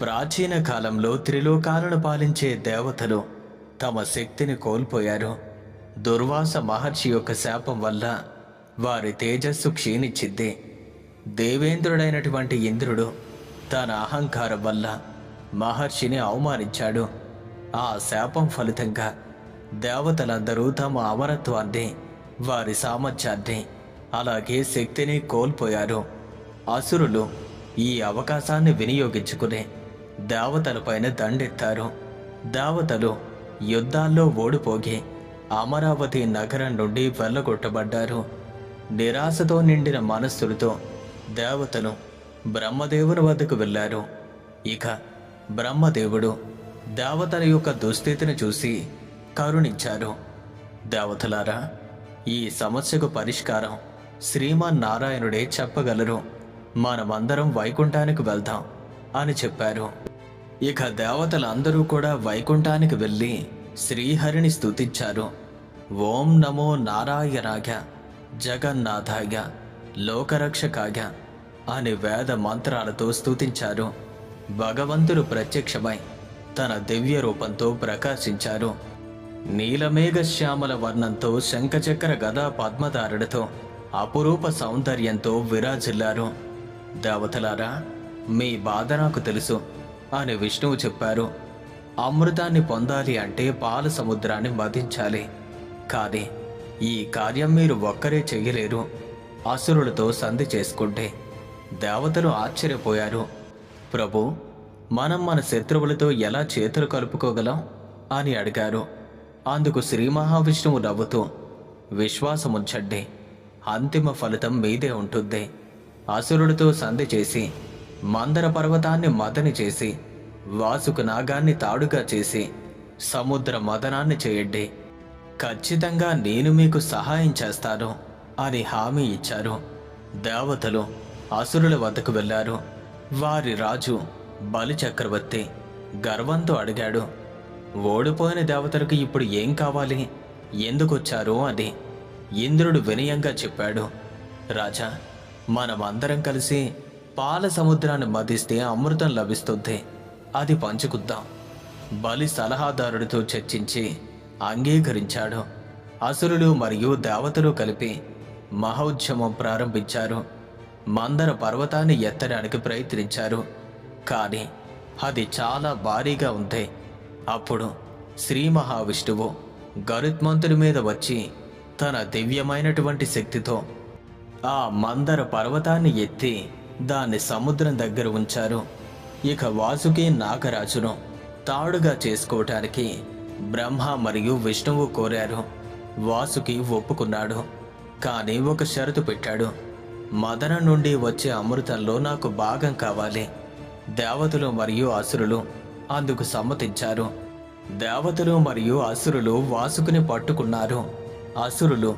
ప్రాచీన కాలంలో త్రిలోకాలను పాలించే దేవతలు తమ శక్తిని కోల్పోయారు. దుర్వాస మహర్షి యొక్క శాపం వల్ల వారి తేజస్సు క్షీణించింది. దేవేంద్రుడైనటువంటి ఇంద్రుడు తన అహంకారం వల్ల మహర్షిని అవమానించాడు. ఆ శాపం ఫలితంగా దేవతలందరూ తమ అమరత్వాన్ని వారి సామర్థ్యాన్ని అలాగే శక్తిని కోల్పోయారు. అసురులు ఈ అవకాశాన్ని వినియోగించుకునే దేవతలపైన దండెత్తారు. దేవతలు యుద్ధాల్లో ఓడిపోగి అమరావతి నగరం నుండి వెళ్ళగొట్టబడ్డారు. నిరాశతో నిండిన మనస్సులతో దేవతలు బ్రహ్మదేవుని వద్దకు వెళ్ళారు. ఇక బ్రహ్మదేవుడు దేవతల యొక్క దుస్థితిని చూసి కరుణించారు. దేవతలారా ఈ సమస్యకు పరిష్కారం శ్రీమాన్ నారాయణుడే చెప్పగలరు. మనమందరం వైకుంఠానికి వెళ్దాం అని చెప్పారు. ఇక దేవతలందరూ కూడా వైకుంఠానికి వెళ్ళి శ్రీహరిని స్తుతించారు. ఓం నమో నారాయణాయ జగన్నాథాయ లోకరక్షకాయ అని వేద మంత్రాలతో స్థుతించారు భగవంతుడు ప్రత్యక్షమై తన దివ్య రూపంతో ప్రకాశించారు. నీలమేఘ శ్యామల వర్ణంతో శంఖచక్ర గదా పద్మధారుడితో అపురూప సౌందర్యంతో విరాజిల్లారు. దేవతలారా మీ బాధ నాకు తెలుసు. అని విష్ణువు చెప్పారు. అమృతాన్ని పొందాలి అంటే పాల సముద్రాన్ని మదించాలి కానీ ఈ కార్యం మీరు ఒక్కరే చెయ్యలేరు అసురులతో సంధి చేసుకుంటే దేవతలు ఆశ్చర్యపోయారు. ప్రభు మనం మన శత్రువులతో ఎలా చేతులు కలుపుకోగలం? అని అడిగారు. అందుకు శ్రీ మహావిష్ణువు నవ్వుతూ విశ్వాసముంచండి. అంతిమ ఫలితం మీదే ఉంటుంది. అసురుడితో సంధి చేసి మందర పర్వతాన్ని మదని చేసి వాసుకు నాగాన్ని తాడుగా చేసి సముద్ర మదనాన్ని చేయండి ఖచ్చితంగా నేను మీకు సహాయం చేస్తాను అని హామీ ఇచ్చారు. దేవతలు అసురుల వద్దకు వెళ్ళారు. వారి రాజు బలిచక్రవర్తి గర్వంతో అడిగాడు ఓడిపోయిన దేవతలకు ఇప్పుడు ఏం కావాలి? ఎందుకొచ్చారు? అని ఇంద్రుడు వినయంగా చెప్పాడు రాజా మనమందరం కలిసి పాల సముద్రాన్ని మధిస్తే అమృతం లభిస్తుంది. అది పంచుకుద్దాం బలి సలహాదారుడితో చర్చించి అంగీకరించాడు. అసురులు మరియు దేవతలు కలిపి మహోద్యమం ప్రారంభించారు. మందర పర్వతాన్ని ఎత్తడానికి ప్రయత్నించారు. కానీ అది చాలా భారీగా ఉంది. అప్పుడు శ్రీ మహావిష్ణువు గరుత్మంతుడి మీద వచ్చి తన దివ్యమైనటువంటి శక్తితో ఆ మందర పర్వతాన్ని ఎత్తి దాన్ని సముద్రం దగ్గర ఉంచారు. ఇక వాసుకి నాగరాజును తాడుగా చేసుకోవటానికి బ్రహ్మ మరియు విష్ణువు కోరారు. వాసుకి ఒప్పుకున్నాడు. కానీ ఒక షరతు పెట్టాడు. మదన నుండి వచ్చే అమృతంలో నాకు భాగం కావాలి. దేవతలు మరియు అసురులు అందుకు సమ్మతించారు. దేవతలు మరియు అసురులు వాసుకుని పట్టుకున్నారు. అసురులు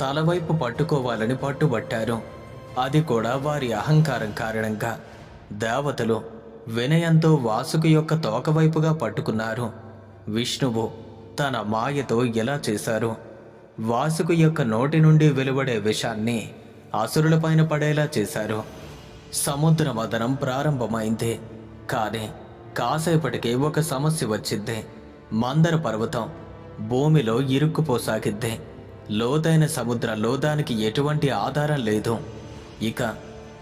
తలవైపు పట్టుకోవాలని పట్టుబట్టారు. అది కూడా వారి అహంకారం కారణంగా. దేవతలు వినయంతో వాసుకు యొక్క తోకవైపుగా పట్టుకున్నారు. విష్ణువు తన మాయతో ఎలా చేశారు? వాసుకు యొక్క నోటి నుండి వెలువడే విషాన్ని అసురులపైన పడేలా చేశారు. సముద్ర మదనం ప్రారంభమైంది. కానీ కాసేపటికి ఒక సమస్య వచ్చింది. మందర పర్వతం భూమిలో ఇరుక్కుపోసాగిద్ది లోతైన సముద్రంలో దానికి ఎటువంటి ఆధారం లేదు. ఇక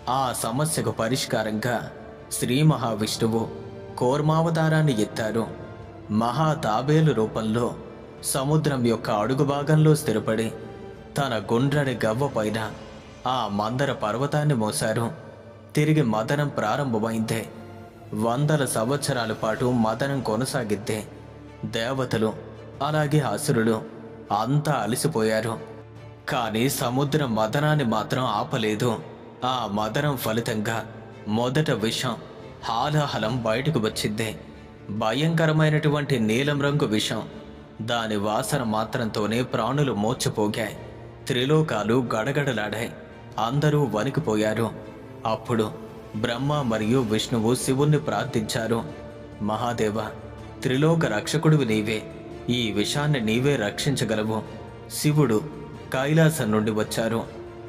ఆ సమస్యకు పరిష్కారంగా శ్రీ మహావిష్ణువు కోర్మావతారాన్ని ఎత్తారు. మహా తాబేలు రూపంలో సముద్రం యొక్క అడుగు భాగంలో స్థిరపడి తన గుండ్రని గవ్వ పైన ఆ మందర పర్వతాన్ని మోశారు. తిరిగి మదనం ప్రారంభమైందే. వందల సంవత్సరాల పాటు మదనం కొనసాగిద్దే. దేవతలు అలాగే అసురులు అంతా అలసిపోయారు. కానీ సముద్ర మదనాన్ని మాత్రం ఆపలేదు. ఆ మదనం ఫలితంగా మొదట విషం హాలాహలం బయటకు వచ్చింది. భయంకరమైనటువంటి నీలం రంగు విషం దాని వాసన మాత్రంతోనే ప్రాణులు మోర్చపోగాయి త్రిలోకాలు గడగడలాడాయి. అందరూ వణికిపోయారు. అప్పుడు బ్రహ్మ మరియు విష్ణువు శివుణ్ణి ప్రార్థించారు. మహాదేవ త్రిలోక రక్షకుడివి నీవే. ఈ విషాన్ని నీవే రక్షించగలవు. శివుడు కైలాసం నుండి వచ్చారు.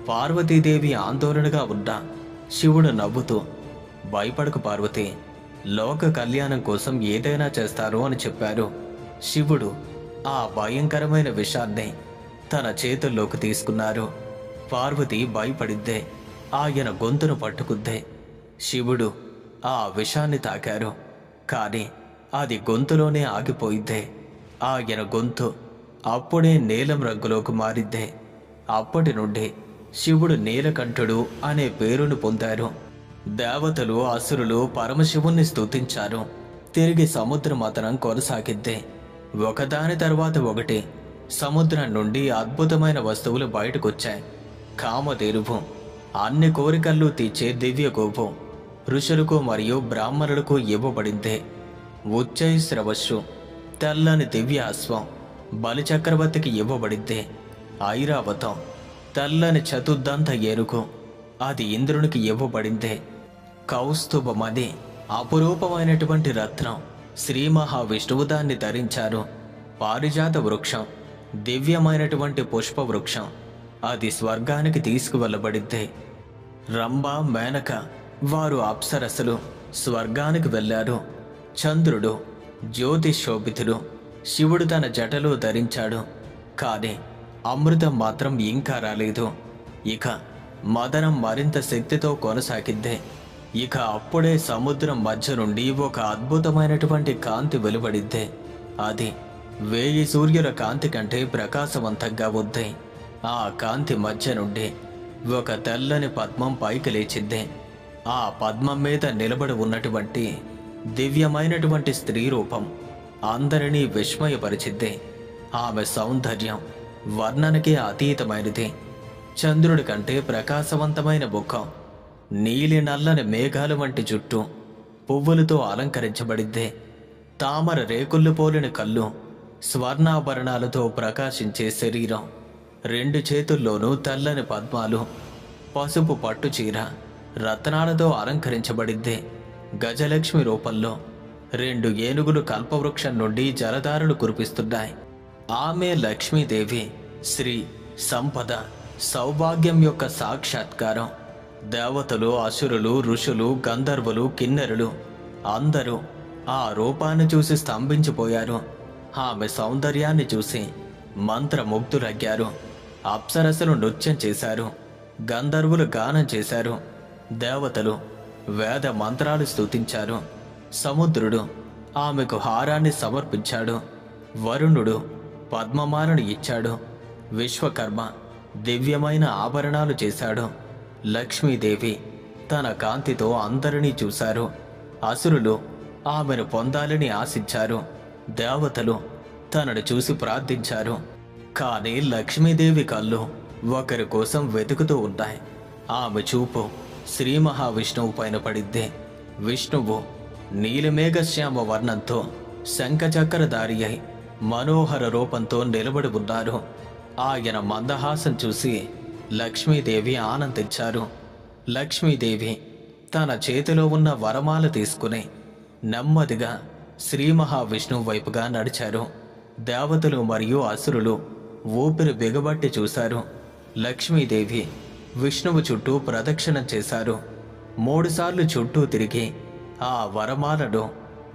పార్వతీదేవి ఆందోళనగా ఉన్నా శివుడు నవ్వుతూ భయపడకు పార్వతి లోక కళ్యాణం కోసం ఏదైనా చేస్తారు అని చెప్పారు. శివుడు ఆ భయంకరమైన విషాన్ని తన చేతుల్లోకి తీసుకున్నారు. పార్వతి భయపడిద్దే ఆయన గొంతును పట్టుకుద్దే. శివుడు ఆ విషాన్ని తాకారు. కానీ అది గొంతులోనే ఆగిపోయిద్దే. ఆయన గొంతు అప్పుడే నీలం రంగులోకి మారిద్దే అప్పటి నుండి శివుడు నీలకంఠుడు అనే పేరును పొందారు. దేవతలు అసురులు పరమశివుణ్ణి స్తుతించారు. తిరిగి సముద్ర మతనం కొనసాగిద్దే ఒకదాని తర్వాత ఒకటి సముద్రం నుండి అద్భుతమైన వస్తువులు బయటకొచ్చాయి. కామధేనువు అన్ని కోరికలు తీర్చే దివ్య గోపం ఋషులకు మరియు బ్రాహ్మణులకు ఇవ్వబడిందే. ఉచ్చై శ్రవస్సు తెల్లని దివ్య అశ్వం బలిచక్రవర్తికి ఇవ్వబడిద్దే ఐరావతం తెల్లని చతుర్దంత ఎరుకు అది ఇంద్రునికి ఇవ్వబడిందే. కౌస్తుభమది అపురూపమైనటువంటి రత్నం. శ్రీ మహావిష్ణువు దాన్ని ధరించారు. పారిజాత వృక్షం దివ్యమైనటువంటి పుష్ప వృక్షం అది స్వర్గానికి తీసుకువెళ్ళబడిద్దే రంభ మేనక వారు అప్సరసలు స్వర్గానికి వెళ్ళారు. చంద్రుడు జ్యోతిశోభితుడు శోభితుడు శివుడు తన జటలో ధరించాడు. కానీ అమృతం మాత్రం ఇంకా రాలేదు. ఇక మదనం మరింత శక్తితో కొనసాగిందే ఇక అప్పుడే సముద్రం మధ్య నుండి ఒక అద్భుతమైనటువంటి కాంతి వెలువడిద్దే. అది వేయి సూర్యుల కాంతి కంటే ప్రకాశవంతంగా ఉంది. ఆ కాంతి మధ్య నుండి ఒక తెల్లని పద్మం పైకి లేచింది ఆ పద్మం మీద నిలబడి ఉన్నటువంటి దివ్యమైనటువంటి స్త్రీ రూపం అందరినీ విస్మయపరిచిద్దే. ఆమె సౌందర్యం వర్ణనకే అతీతమైనది. చంద్రుడి కంటే ప్రకాశవంతమైన ముఖం నీలి నల్లని మేఘాలు వంటి జుట్టు పువ్వులతో అలంకరించబడిద్దే. తామర రేకుళ్ళు పోలిన కళ్ళు స్వర్ణాభరణాలతో ప్రకాశించే శరీరం రెండు చేతుల్లోనూ తెల్లని పద్మాలు పసుపు పట్టుచీర రత్నాలతో అలంకరించబడిద్దే. గజలక్ష్మి రూపంలో రెండు ఏనుగులు కల్పవృక్షం నుండి జలధారలు కురిపిస్తున్నాయి. ఆమె లక్ష్మీదేవి శ్రీ సంపద సౌభాగ్యం యొక్క సాక్షాత్కారం. దేవతలు అసురులు ఋషులు గంధర్వులు కిన్నెరులు అందరూ ఆ రూపాన్ని చూసి స్తంభించిపోయారు. ఆమె సౌందర్యాన్ని చూసి మంత్రముగ్ధులయ్యారు. అప్సరసలు నృత్యం చేశారు. గంధర్వులు గానం చేశారు. దేవతలు వేద మంత్రాలు స్తుతించారు. సముద్రుడు ఆమెకు హారాన్ని సమర్పించాడు. వరుణుడు పద్మమాలను ఇచ్చాడు. విశ్వకర్మ దివ్యమైన ఆభరణాలు చేశాడు. లక్ష్మీదేవి తన కాంతితో అందరినీ చూశారు. అసురులు ఆమెను పొందాలని ఆశించారు. దేవతలు తనను చూసి ప్రార్థించారు. కానీ లక్ష్మీదేవి కళ్ళు ఒకరి కోసం వెతుకుతూ ఉన్నాయి. ఆమె చూపు శ్రీ మహావిష్ణువు పైన పడిద్దే. విష్ణువు నీలిమేఘశ్యామ వర్ణంతో శంఖచక్రధారి అయి మనోహర రూపంతో నిలబడి ఉన్నారు. ఆయన మందహాసం చూసి లక్ష్మీదేవి ఆనందించారు. లక్ష్మీదేవి తన చేతిలో ఉన్న వరమాల తీసుకుని నెమ్మదిగా శ్రీ మహావిష్ణువు వైపుగా నడిచారు. దేవతలు మరియు అసురులు ఊపిరి బిగబట్టి చూశారు. లక్ష్మీదేవి విష్ణువు చుట్టూ ప్రదక్షిణం చేశారు. మూడుసార్లు చుట్టూ తిరిగి ఆ వరమాలను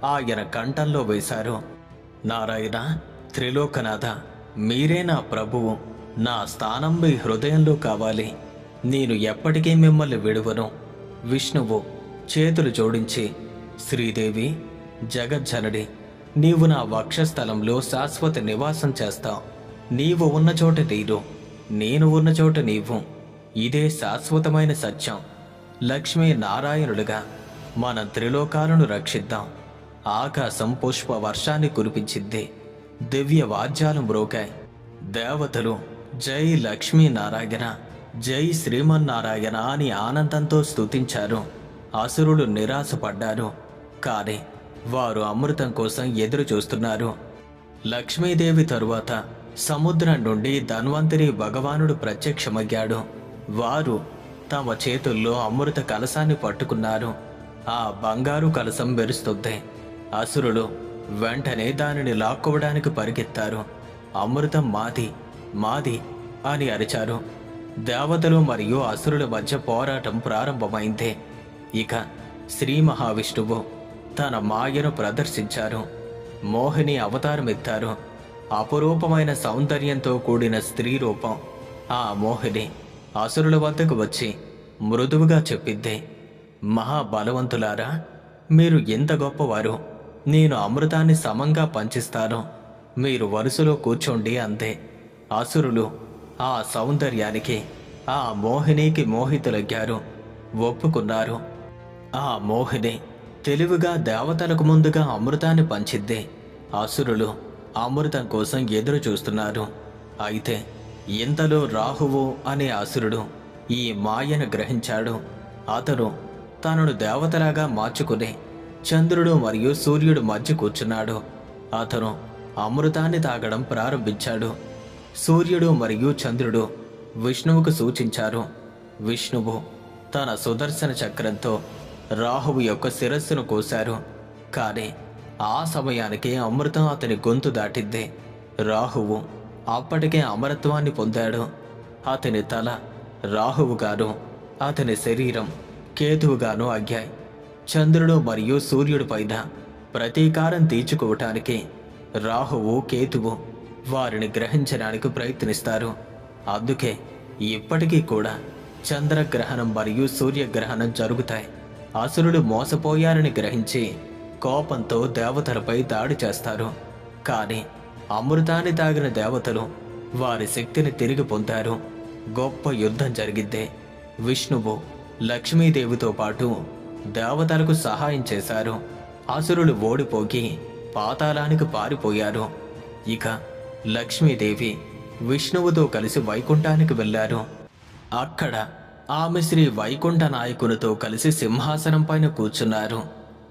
ఆయన కంఠంలో వేశారు. నారాయణ త్రిలోకనాథ మీరే నా ప్రభువు. నా స్థానం మీ హృదయంలో కావాలి. నేను ఎప్పటికీ మిమ్మల్ని విడువను. విష్ణువు చేతులు జోడించి శ్రీదేవి జగజ్జనడి నీవు నా వక్షస్థలంలో శాశ్వత నివాసం చేస్తావు. నీవు ఉన్న చోట నీరు నేను ఉన్న చోట నీవు. ఇదే శాశ్వతమైన సత్యం. లక్ష్మీ నారాయణుడుగా. మన త్రిలోకాలను రక్షిద్దాం. ఆకాశం పుష్ప వర్షాన్ని కురిపించింది దివ్య వాద్యాలు మ్రోకాయి. దేవతలు జై లక్ష్మీ నారాయణ జై శ్రీమన్నారాయణ అని ఆనందంతో స్తుతించారు. అసురులు నిరాశపడ్డారు. కానీ వారు అమృతం కోసం ఎదురు చూస్తున్నారు లక్ష్మీదేవి తరువాత సముద్రం నుండి ధన్వంతరి భగవానుడు ప్రత్యక్షమయ్యాడు. వారు తమ చేతుల్లో అమృత కలశాన్ని పట్టుకున్నారు. ఆ బంగారు కలశం మెరుస్తుంది. అసురులు వెంటనే దానిని లాక్కోవడానికి పరిగెత్తారు. అమృతం మాది మాది అని అరిచారు. దేవతలు మరియు అసురుల మధ్య పోరాటం ప్రారంభమైంది. ఇక శ్రీ మహావిష్ణువు తన మాయను ప్రదర్శించారు. మోహిని అవతారమిత్తారు. అపురూపమైన సౌందర్యంతో కూడిన స్త్రీ రూపం ఆ మోహిని అసురుల వద్దకు వచ్చి మృదువుగా చెప్పిద్దే మహాబలవంతులారా మీరు ఎంత గొప్పవారు. నేను అమృతాన్ని సమంగా పంచిస్తాను. మీరు వరుసలో కూర్చోండి అంతే. అసురులు ఆ సౌందర్యానికి ఆ మోహినికి మోహితులయ్యారు. ఒప్పుకున్నారు. ఆ మోహిని తెలివిగా దేవతలకు ముందుగా అమృతాన్ని పంచిద్దే. అసురులు అమృతం కోసం ఎదురు చూస్తున్నారు. అయితే ఇంతలో రాహువు అనే అసురుడు ఈ మాయను గ్రహించాడు. అతను తనను దేవతలాగా మార్చుకుని చంద్రుడు మరియు సూర్యుడు మధ్య కూర్చున్నాడు. అతను అమృతాన్ని తాగడం ప్రారంభించాడు. సూర్యుడు మరియు చంద్రుడు విష్ణువుకు సూచించారు. విష్ణువు తన సుదర్శన చక్రంతో రాహువు యొక్క శిరస్సును కోశారు. కానీ ఆ సమయానికి అమృతం అతని గొంతు దాటింది. రాహువు అప్పటికే అమరత్వాన్ని పొందాడు. అతని తల రాహువు గారు అతని శరీరం కేతువుగాను అగ్గాయి చంద్రుడు మరియు సూర్యుడి పైన ప్రతీకారం తీర్చుకోవటానికి రాహువు కేతువు వారిని గ్రహించడానికి ప్రయత్నిస్తారు. అందుకే ఇప్పటికీ కూడా చంద్రగ్రహణం మరియు సూర్యగ్రహణం జరుగుతాయి. అసురుడు మోసపోయారని గ్రహించి కోపంతో దేవతలపై దాడి చేస్తారు. కానీ అమృతాన్ని తాగిన దేవతలు వారి శక్తిని తిరిగి పొందారు. గొప్ప యుద్ధం జరిగిద్దే. విష్ణువు లక్ష్మీదేవితో పాటు దేవతలకు సహాయం చేశారు. అసురులు ఓడిపోగి పాతాళానికి పారిపోయారు. ఇక లక్ష్మీదేవి విష్ణువుతో కలిసి వైకుంఠానికి వెళ్ళారు. అక్కడ ఆమె శ్రీ వైకుంఠ నాయకునితో కలిసి సింహాసనం పైన కూర్చున్నారు.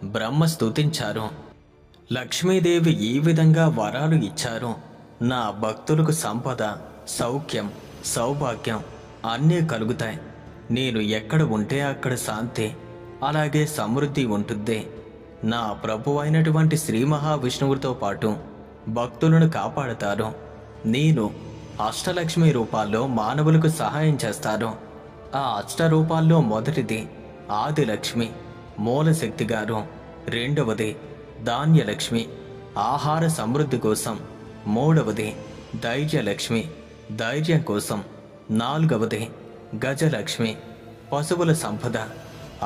బ్రహ్మ స్తుతించారు. లక్ష్మీదేవి ఈ విధంగా వరాలు ఇచ్చారు. నా భక్తులకు సంపద సౌఖ్యం సౌభాగ్యం అన్నీ కలుగుతాయి. నేను ఎక్కడ ఉంటే అక్కడ శాంతి అలాగే సమృద్ధి ఉంటుంది నా ప్రభు అయినటువంటి శ్రీ మహావిష్ణువుతో పాటు భక్తులను కాపాడతారు. నేను అష్టలక్ష్మి రూపాల్లో మానవులకు సహాయం చేస్తాను. ఆ అష్ట రూపాల్లో మొదటిది ఆదిలక్ష్మి మూలశక్తి గారు. రెండవది ధాన్యలక్ష్మి ఆహార సమృద్ధి కోసం. మూడవది ధైర్యలక్ష్మి ధైర్యం కోసం. నాలుగవది గజలక్ష్మి పశువుల సంపద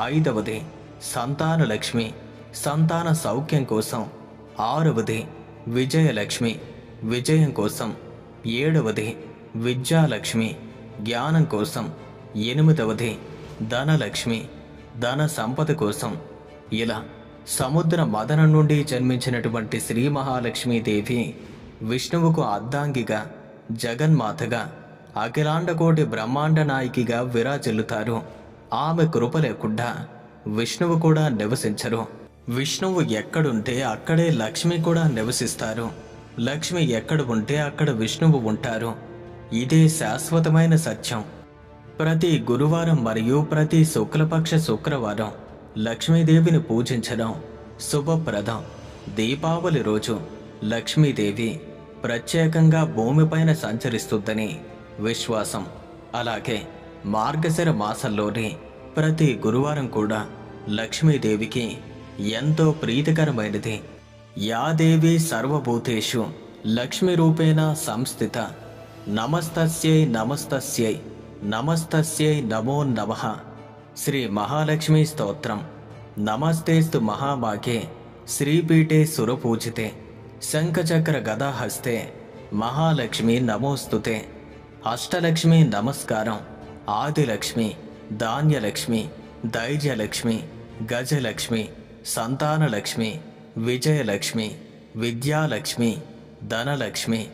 ఐదవది సంతానలక్ష్మి సంతాన సౌఖ్యం కోసం ఆరవది విజయలక్ష్మి విజయం కోసం ఏడవది విద్యాలక్ష్మి జ్ఞానం కోసం ఎనిమిదవది ధనలక్ష్మి ధన సంపద కోసం ఇలా సముద్ర మదనం నుండి జన్మించినటువంటి శ్రీ మహాలక్ష్మీదేవి విష్ణువుకు అర్ధాంగిగా జగన్మాతగా అఖిలాండకోటి బ్రహ్మాండ నాయకిగా విరాజిల్లుతారు ఆమె కృప లేకుండా విష్ణువు కూడా నివసించరు. విష్ణువు ఎక్కడుంటే అక్కడే లక్ష్మి కూడా నివసిస్తారు. లక్ష్మి ఎక్కడ ఉంటే అక్కడ విష్ణువు ఉంటారు. ఇదే శాశ్వతమైన సత్యం. ప్రతి గురువారం మరియు ప్రతి శుక్లపక్ష శుక్రవారం లక్ష్మీదేవిని పూజించడం శుభప్రదం. దీపావళి రోజు లక్ష్మీదేవి ప్రత్యేకంగా భూమిపైన సంచరిస్తుందని విశ్వాసం. అలాగే మార్గశిర మాసంలోని ప్రతి గురువారం కూడా లక్ష్మీదేవికి ఎంతో ప్రీతికరమైనది. యా దేవి సర్వభూతేషు లక్ష్మీ రూపేణ సంస్థిత. నమస్తస్యై నమస్తస్యై నమస్తస్యై నమో నమః. శ్రీ మహాలక్ష్మీ స్తోత్రం. నమస్తేస్తు మహాభాగే శ్రీపీఠే సురపూజితే. శంఖచక్ర గదాహస్తే. మహాలక్ష్మి నమోస్తుతే. అష్టలక్ష్మి నమస్కారం ఆదిలక్ష్మి ధాన్యలక్ష్మి ధైర్యలక్ష్మి గజలక్ష్మి సంతానలక్ష్మి విజయలక్ష్మి విద్యాలక్ష్మి ధనలక్ష్మి.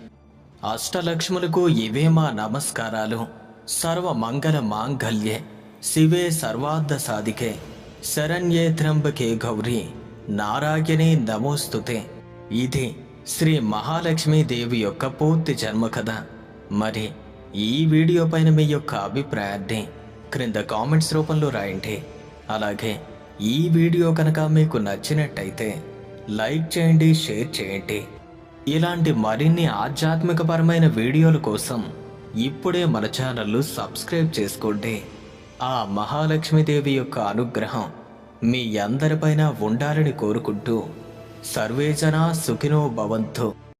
అష్టలక్ష్ములకు ఇవే మా నమస్కారాలు. సర్వ మంగళ మాంగళ్యే. శివే సర్వార్థ సాధికే. శరణ్యే త్రంబకే గౌరీ. నారాయణే నమోస్తుతే. ఇది శ్రీ మహాలక్ష్మీదేవి యొక్క పూర్తి జన్మ కథ మరి ఈ వీడియో పైన మీ యొక్క అభిప్రాయాన్ని క్రింద కామెంట్స్ రూపంలో రాయండి. అలాగే ఈ వీడియో కనుక మీకు నచ్చినట్టయితే లైక్ చేయండి షేర్ చేయండి. ఇలాంటి మరిన్ని ఆధ్యాత్మికపరమైన వీడియోల కోసం ఇప్పుడే మన ఛానల్ను సబ్స్క్రైబ్ చేసుకోండి. ఆ మహాలక్ష్మీదేవి యొక్క అనుగ్రహం మీ అందరిపైన ఉండాలని కోరుకుంటూ సర్వేజన సుఖినో భవంతు.